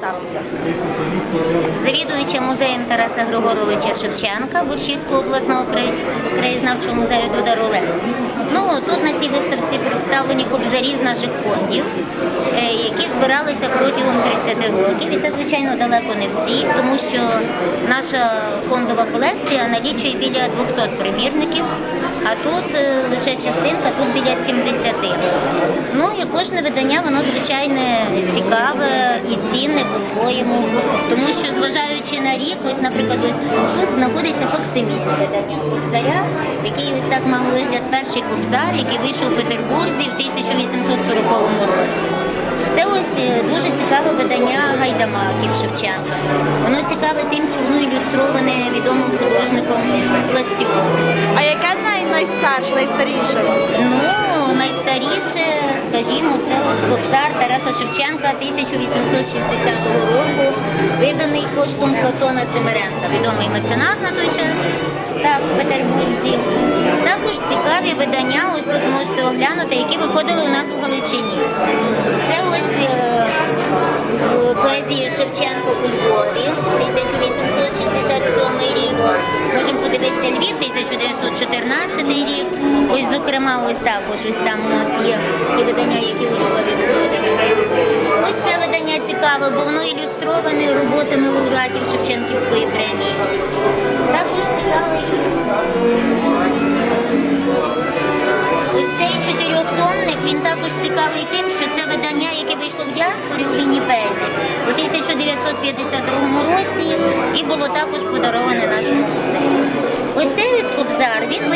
Стався. Завідуюча музеєм Тараса Григоровича Шевченка Борщівського обласного краєзнавчого музею Дуда Руле. Ну, тут на цій виставці представлені кобзарі з наших фондів, е, які збиралися протягом 30 років. І це, звичайно, далеко не всі, тому що наша фондова колекція налічує біля 200 примірників, а тут е, лише частинка, тут біля 70. Ну і кожне видання, воно звичайно цікаве і цінне по-своєму, тому що зважаючи на рік, ось, наприклад, ось тут знаходиться факсимільне видання Кобзаря, який ось так мав вигляд перший кобзар, який вийшов у Петербурзі в 1840 році. Це ось е, дуже цікаве видання гайдамаків Шевченка. Воно цікаве тим, що воно ілюстроване відомим художником Сластівом. А яке най найстарше, найстаріше? Ну, скажімо, це ось Кобзар Тараса Шевченка 1860 року, виданий коштом Платона Семеренка, відомий меценат на той час, так, в Петербурзі. Також цікаві видання, ось тут можете оглянути, які виходили у нас в Галичині. Це ось е, е, поезія Шевченко у Львові, 1867 зокрема, ось також ось там у нас є ті видання, які у Львові. Ось це видання цікаве, бо воно ілюстроване роботами лауреатів Шевченківської премії. Також цікавий Ось цей чотирьохтомник, він також цікавий тим, що це видання, яке вийшло в діаспорі у Вінніпезі у 1952 році і було також подароване нашому музею. Ось цей ось Кобзар, він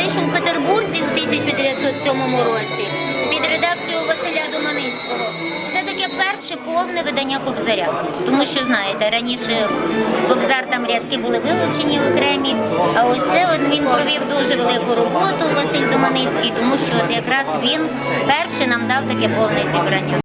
перше повне видання Кобзаря. Тому що, знаєте, раніше Кобзар там рядки були вилучені окремі, а ось це от він провів дуже велику роботу Василь Доманицький, тому що от якраз він перший нам дав таке повне зібрання.